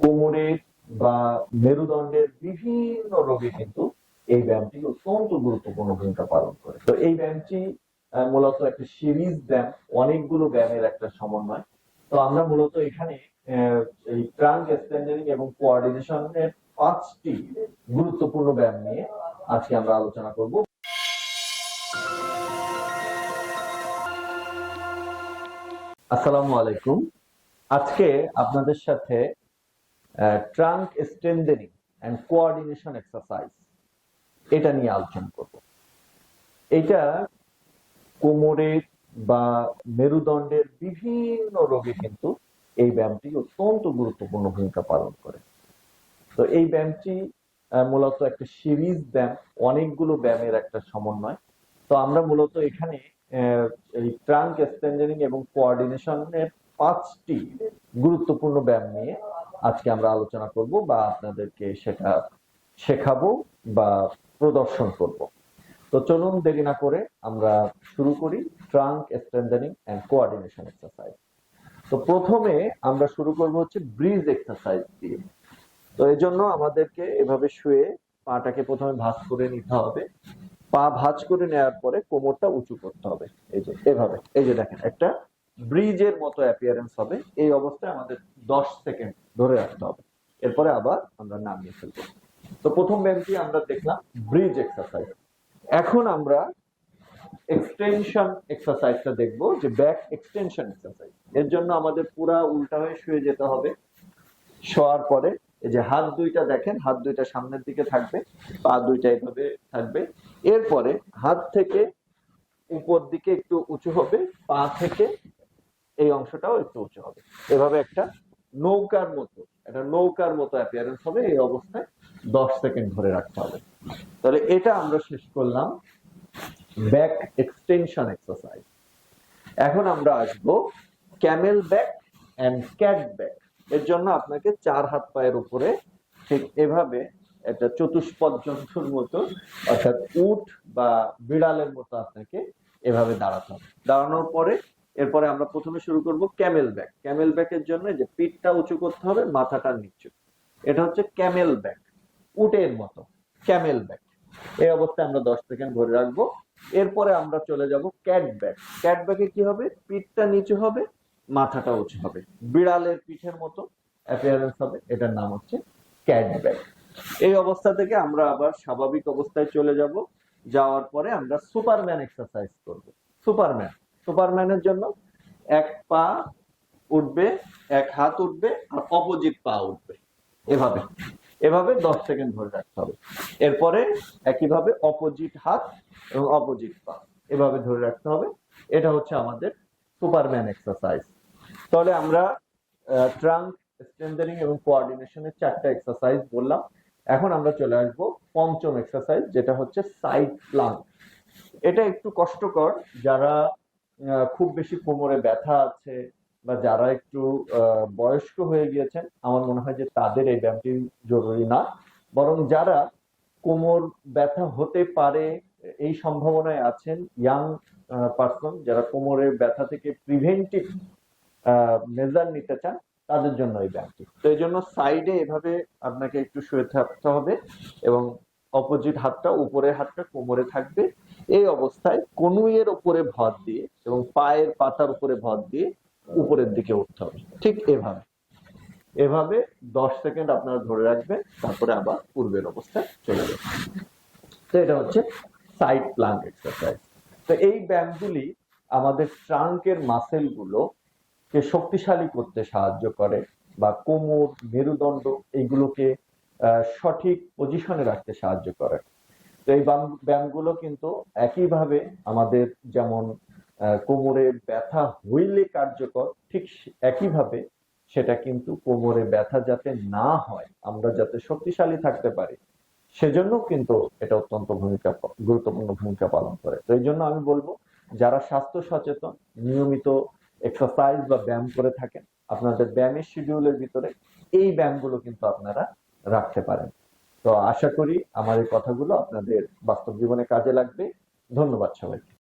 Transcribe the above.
কোমরের বা মেরুদণ্ডের বিভিন্ন রোগে কিন্তু এই ব্যায়ামটি অত্যন্ত গুরুত্বপূর্ণ ভূমিকা পালন করে। তো এই ব্যায়ামটি মূলত একটা সিরিজ ব্যায়াম, অনেকগুলো ব্যায়ামের একটা সমন্বয়। তো আমরা মূলত এখানে এই ট্রাঙ্ক স্ট্যান্ডারিং এবং কোঅর্ডিনেশনের পাঁচটি গুরুত্বপূর্ণ ব্যায়াম নিয়ে আজকে আমরা আলোচনা করব। আসসালামু আলাইকুম। আজকে আপনাদের সাথে trunk strengthening and coordination exercise এটা নিয়ে আলোচনা করব। এটা কোমরের বা মেরুদণ্ডের বিভিন্ন রোগে কিন্তু এই ব্যায়ামটি অত্যন্ত গুরুত্বপূর্ণ ভূমিকা পালন করে। তো এই ব্যায়ামটি মূলত একটা সিরিজ ব্যায়াম, অনেকগুলো ব্যায়ামের একটা সমন্বয়। তো আমরা মূলত এখানে এই ট্রাঙ্ক স্ট্রেন্থেনিং এবং কোঅর্ডিনেশনের পাঁচটি গুরুত্বপূর্ণ ব্যায়াম নিয়ে আজকে আমরা আলোচনা করব বা আপনাদেরকে সেটা শেখাবো বা প্রদর্শন করব। তো চলুন দেরি না করে আমরা শুরু করি trunk strengthening and coordination exercise. তো প্রথমে আমরা শুরু করব হচ্ছে ব্রিজ এক্সারসাইজ দিয়ে। তো এই জন্য আমাদেরকে এভাবে শুয়ে পাটাকে প্রথমে ভাঁজ করে নিতে হবে। পা ভাঁজ করে নেওয়ার পরে কোমরটা উঁচু করতে হবে। এই যে, এভাবে। এই যে দেখেন, একটা ব্রিজের মতো অ্যাপিয়ারেন্স হবে। এই অবস্থায় আমাদের দশ সেকেন্ড ধরে রাখতে হবে। এরপরে আবার আমরা নামিয়ে ফেলব। তো প্রথম ব্যায়ামটি আমরা দেখলাম ব্রিজ এক্সারসাইজ এখন আমরা এক্সটেনশন এক্সারসাইজটা দেখব, যে ব্যাক এক্সটেনশন এক্সারসাইজ এর জন্য আমাদের পুরা উল্টা হয়ে শুয়ে যেতে হবে। শোয়ার পরে এই যে হাত দুইটা দেখেন, হাত দুইটা সামনের দিকে থাকবে, পা দুইটা এইভাবে থাকবে। এরপরে হাত থেকে উপর দিকে একটু উঁচু হবে, পা থেকে এই অংশটাও একটু উঁচু হবে। এভাবে একটা নৌকার মতো, একটা নৌকার মতো অ্যাপিয়ারেন্স হবে, এই অবস্থায় দশ সেকেন্ড ধরে রাখতে হবে। তাহলে এটা আমরা শেষ করলাম। ব্যাক এক্সটেনশন এক্সারসাইজ এখন আমরা আসব camel back and cat back এর জন্য আপনাকে চার হাত পায়ের উপরে ঠিক এভাবে একটা চতুষ্পদ জন্তুর মতো, অর্থাৎ উট বা বিড়ালের মতো আপনাকে এভাবে দাঁড়াতে হবে। দাঁড়ানোর পরে এরপরে আমরা প্রথমে শুরু করব ক্যামেল ব্যাক ক্যামেল ব্যাকের জন্য যে পিঠটা উঁচু করতে হবে, মাথাটা নিচু। এটা হচ্ছে ক্যামেল ব্যাক উটের মতো ক্যামেল ব্যাক এই অবস্থায় আমরা দশ সেকেন্ড ধরে রাখব। এরপরে আমরা চলে যাব ক্যাট ব্যাক ক্যাট ব্যাকে কি হবে? পিঠটা নিচু হবে, মাথাটা উঁচু হবে। বিড়ালের পিঠের মতো অ্যাপিয়ারেন্স হবে। এটার নাম হচ্ছে ক্যাট ব্যাক এই অবস্থা থেকে আমরা আবার স্বাভাবিক অবস্থায় চলে যাব। যাওয়ার পরে আমরা সুপারম্যান এক্সারসাইজ করব। সুপারম্যান সুপারম্যানের জন্য এক পা উঠবে, এক হাত উঠবে আর অপোজিট পা উঠবে। এভাবে এভাবে দশ সেকেন্ড ধরে রাখতে হবে। এরপরে একইভাবে অপোজিট হাত এবং অপোজিট পা, এভাবে ধরে রাখতে হবে। এটা হচ্ছে আমাদের সুপারম্যান এক্সারসাইজ তাহলে আমরা ট্রাঙ্ক স্ট্রেন্থারিং এবং কোঅর্ডিনেশনের চারটা এক্সারসাইজ বললাম। এখন আমরা চলে আসব পঞ্চম এক্সারসাইজ যেটা হচ্ছে সাইড প্লাঙ্ক এটা একটু কষ্টকর, যারা খুব বেশি কোমরে ব্যথা আছে বা যারা একটু বয়স্ক হয়ে গিয়েছেন, আমার মনে হয় যে তাদের এই ব্যায়ামটি জরুরি না। বরং যারা কোমর ব্যথা হতে পারে, এই সম্ভাবনায় আছেন ইয়াং পার্সন যারা কোমরের ব্যথা থেকে প্রিভেন্টিভ মেজার নিতে চান, তাদের জন্য এই ব্যায়ামটি। তো এই জন্য সাইডে এভাবে আপনাকে একটু শুয়ে থাকতে হবে এবং অপোজিট হাতটা, উপরের হাতটা কোমরে থাকবে। এই অবস্থায় কনুইয়ের উপরে ভর দিয়ে এবং পায়ের পাতার উপরে ভর দিয়ে উপরের দিকে উঠতে হবে। ঠিক এভাবে। এভাবে দশ সেকেন্ড আপনারা ধরে রাখবেন, তারপরে আবার পূর্বের অবস্থায় চলে যাবেন তো এটা হচ্ছে সাইড প্লাঙ্ক এক্সারসাইজ তো এই ব্যায়ামগুলি আমাদের ট্রাঙ্কের মাসেলগুলো কে শক্তিশালী করতে সাহায্য করে বা কোমর, মেরুদণ্ড এইগুলোকে সঠিক পজিশনে রাখতে সাহায্য করে। তো এই ব্যায়াম- ব্যায়ামগুলো কিন্তু একইভাবে আমাদের যেমন কোমরে ব্যথা হইলে কার্যকর, ঠিক একইভাবে সেটা কিন্তু কোমরে ব্যথা যাতে না হয়, আমরা যাতে শক্তিশালী থাকতে পারি, সেজন্য কিন্তু এটা অত্যন্ত ভূমিকা গুরুত্বপূর্ণ ভূমিকা পালন করে। তো এই জন্য আমি বলব, যারা স্বাস্থ্য সচেতন, নিয়মিত এক্সারসাইজ বা ব্যায়াম করে থাকেন, আপনাদের ব্যায়ামের শিডিউলের ভিতরে এই ব্যায়ামগুলো কিন্তু আপনারা রাখতে পারেন। তো আশা করি আমার এই কথাগুলো আপনাদের বাস্তব জীবনে কাজে লাগবে। ধন্যবাদ সবাইকে।